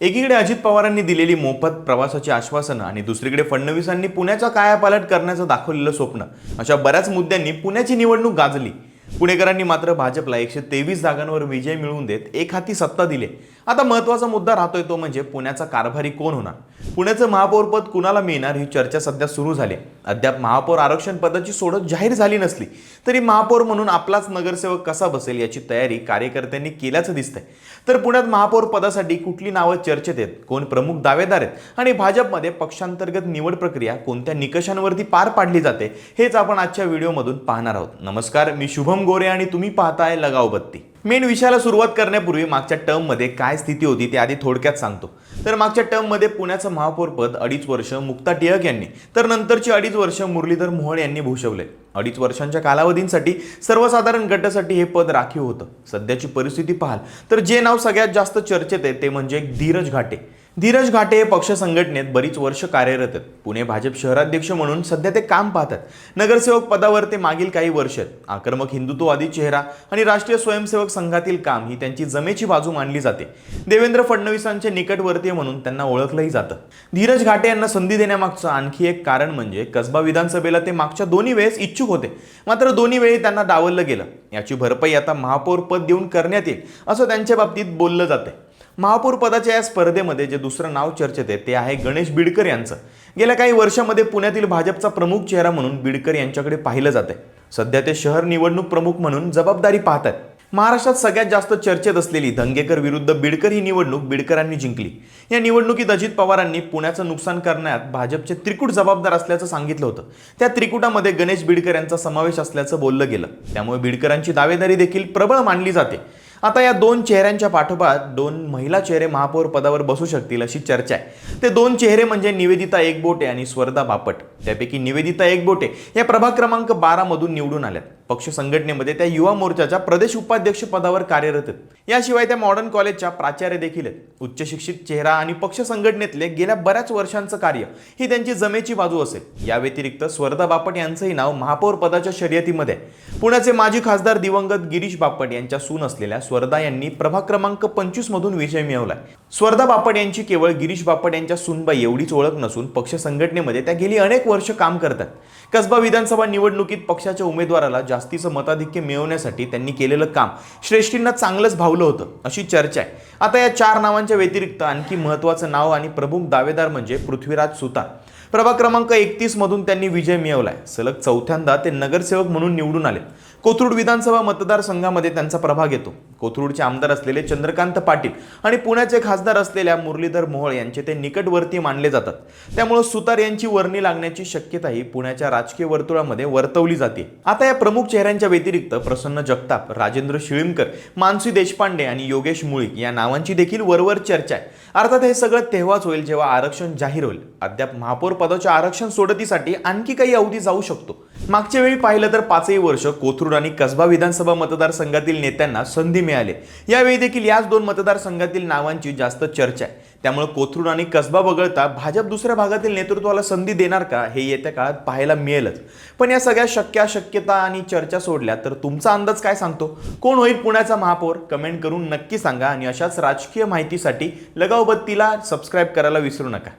एकीकडे अजित पवारांनी दिलेली मोफत प्रवासाची आश्वासनं आणि दुसरीकडे फडणवीसांनी पुण्याचा कायापालट करण्याचं दाखवलेलं स्वप्न अशा बऱ्याच मुद्द्यांनी पुण्याची निवडणूक गाजली. पुणेकरांनी मात्र भाजपला एकशे तेवीस जागांवर विजय मिळवून देत एक हाती सत्ता दिली. आता महत्त्वाचा मुद्दा राहतोय तो म्हणजे पुण्याचा कारभारी कोण होणार? पुण्याचं महापौरपद कुणाला मिळणार ही चर्चा सध्या सुरू झाली आहे. अद्याप महापौर आरक्षण पदाची सोडत जाहीर झाली नसली तरी महापौर म्हणून आपलाच नगरसेवक कसा बसेल याची तयारी कार्यकर्त्यांनी केल्याचं दिसतंय. तर पुण्यात महापौर पदासाठी कुठली नावं चर्चेत आहेत? कोण प्रमुख दावेदार आहेत? आणि भाजपमध्ये पक्षांतर्गत निवड प्रक्रिया कोणत्या निकषांवरती पार पाडली जाते? हेच आपण आजच्या व्हिडिओमधून पाहणार आहोत. नमस्कार मी शुभम गोरे आणि तुम्ही पाहताय लगाव बत्ती मेन विषयाला सुरुवात करण्यापूर्वी मागच्या टर्ममध्ये काय स्थिती होती ते आधी थोडक्यात सांगतो. तर मागच्या टर्ममध्ये पुण्याचं महापौरपद अडीच वर्ष मुक्ता टिळक यांनी तर नंतरची अडीच वर्ष मुरलीधर मोहोळ यांनी भूषवले. अडीच वर्षांच्या कालावधींसाठी सर्वसाधारण गटासाठी हे पद राखीव होतं. सध्याची परिस्थिती पाहाल. तर जे नाव सगळ्यात जास्त चर्चेत आहे ते म्हणजे धीरज घाटे. धीरज घाटे पक्ष संघटनेत बरीच वर्ष कार्यरत आहेत. पुणे भाजप शहराध्यक्ष म्हणून सध्या ते काम पाहतात नगरसेवक पदावर ते मागील काही वर्ष आहेत. आक्रमक हिंदुत्ववादी चेहरा आणि राष्ट्रीय स्वयंसेवक संघातील काम ही त्यांची जमेची बाजू मानली जाते. देवेंद्र फडणवीसांचे निकटवर्तीय म्हणून त्यांना ओळखलंही जातं. धीरज घाटे यांना संधी देण्यामागचं आणखी एक कारण म्हणजे कसबा विधानसभेला ते मागच्या दोन्ही वेळेस इच्छुक होते. मात्र दोन्ही वेळी त्यांना डावललं गेलं. याची भरपाई आता महापौर पद देऊन करण्यात येईल असं त्यांच्या बाबतीत बोललं जातंय. महापौर पदाच्या या स्पर्धेमध्ये जे दुसरं नाव चर्चेत आहे ते आहे गणेश बिडकर यांचं. गेल्या काही वर्षामध्ये पुण्यातील भाजपचा प्रमुख चेहरा म्हणून बिडकर यांच्याकडे पाहिलं जात आहे सध्या ते शहर निवडणूक प्रमुख म्हणून जबाबदारी पाहत आहेत महाराष्ट्रात सगळ्यात जास्त चर्चेत असलेली धंगेकर विरुद्ध बिडकर ही निवडणूक बिडकरांनी जिंकली. या निवडणुकीत अजित पवारांनी पुण्याचं नुकसान करण्यात भाजपचे त्रिकूट जबाबदार असल्याचं सांगितलं होतं. त्या त्रिकुटामध्ये गणेश बिडकर यांचा समावेश असल्याचं बोललं गेलं. त्यामुळे बिडकरांची दावेदारी देखील प्रबळ मानली जाते. आता या दोन चेहऱ्यांच्या पाठोपाठ दोन महिला चेहरे महापौर पदावर बसू शकतील अशी चर्चा आहे. ते दोन चेहरे म्हणजे निवेदिता एकबोटे आणि स्वर्धा बापट. त्यापैकी निवेदिता एकबोटे या प्रभाग क्रमांक बारामधून निवडून आल्यात. पक्ष संघटनेमध्ये त्या युवा मोर्चाच्या प्रदेश उपाध्यक्ष पदावर कार्यरत आहेत. याशिवाय त्या मॉडर्न कॉलेजच्या प्राचार्य देखील आहेत. उच्च शिक्षित चेहरा आणि पक्ष संघटनेतले गेल्या बऱ्याच वर्षांचं कार्य ही त्यांची जमेची बाजू असेल. या व्यतिरिक्त स्वर्धा बापट यांचंही नाव महापौर पदाच्या शर्यतीमध्ये पुण्याचे माजी खासदार दिवंगत गिरीश बापट यांच्या सून असलेल्या स्वर्धा यांनी प्रभाग क्रमांक पंचवीस मधून विजय मिळवलाय. स्वर्धा बापट यांची केवळ गिरीश बापट यांच्या सूनबाई एवढीच ओळख नसून पक्ष संघटनेमध्ये त्या गेली अनेक वर्ष काम करतात. कसबा विधानसभा निवडणुकीत पक्षाच्या उमेदवाराला जास्तीचं मताधिक्य मिळवण्यासाठी त्यांनी केलेलं काम. श्रेष्ठींना चांगलंच भावलं होतं अशी चर्चा आहे. आता या चार नावांच्या व्यतिरिक्त आणखी महत्त्वाचं नाव आणि प्रमुख दावेदार म्हणजे पृथ्वीराज सुतार. प्रभाग क्रमांक एकतीस मधून त्यांनी विजय मिळवलाय. सलग चौथ्यांदा ते नगरसेवक म्हणून निवडून आले. कोथरूड विधानसभा मतदारसंघामध्ये त्यांचा प्रभाग येतो. कोथरूडचे आमदार असलेले चंद्रकांत पाटील आणि पुण्याचे खासदार असलेल्या मुरलीधर मोहोळ यांचे ते निकटवर्ती मानले जातात. त्यामुळे सुतार यांची वर्णी लागण्याची शक्यताही पुण्याच्या राजकीय वर्तुळामध्ये वर्तवली जाते. आता या प्रमुख चेहऱ्यांच्या व्यतिरिक्त प्रसन्न जगताप राजेंद्र शिळीमकर मानसी देशपांडे आणि योगेश मुळीक या नावांची देखील वरवर चर्चा आहे. अर्थात हे सगळं तेव्हाच होईल जेव्हा आरक्षण जाहीर होईल. अद्याप महापौर पदाच्या आरक्षण सोडतीसाठी आणखी काही अवधी जाऊ शकतो. मागच्या वेळी पाहिलं तर पाचही वर्ष कोथरूड आणि कसबा विधानसभा मतदारसंघातील नेत्यांना संधी मिळाली. यावेळी देखील याच दोन मतदारसंघातील नावांची जास्त चर्चा आहे. त्यामुळे कोथरूड आणि कसबा वगळता भाजप दुसऱ्या भागातील नेतृत्वाला संधी देणार का हे येत्या काळात पाहायला मिळेलच. पण या सगळ्या शक्य अशक्यता आणि चर्चा सोडल्या तर तुमचा अंदाज काय सांगतो? कोण होईल पुण्याचा महापौर? कमेंट करून नक्की सांगा आणि अशाच राजकीय माहितीसाठी लगावबत्तीला सबस्क्राईब करायला विसरू नका.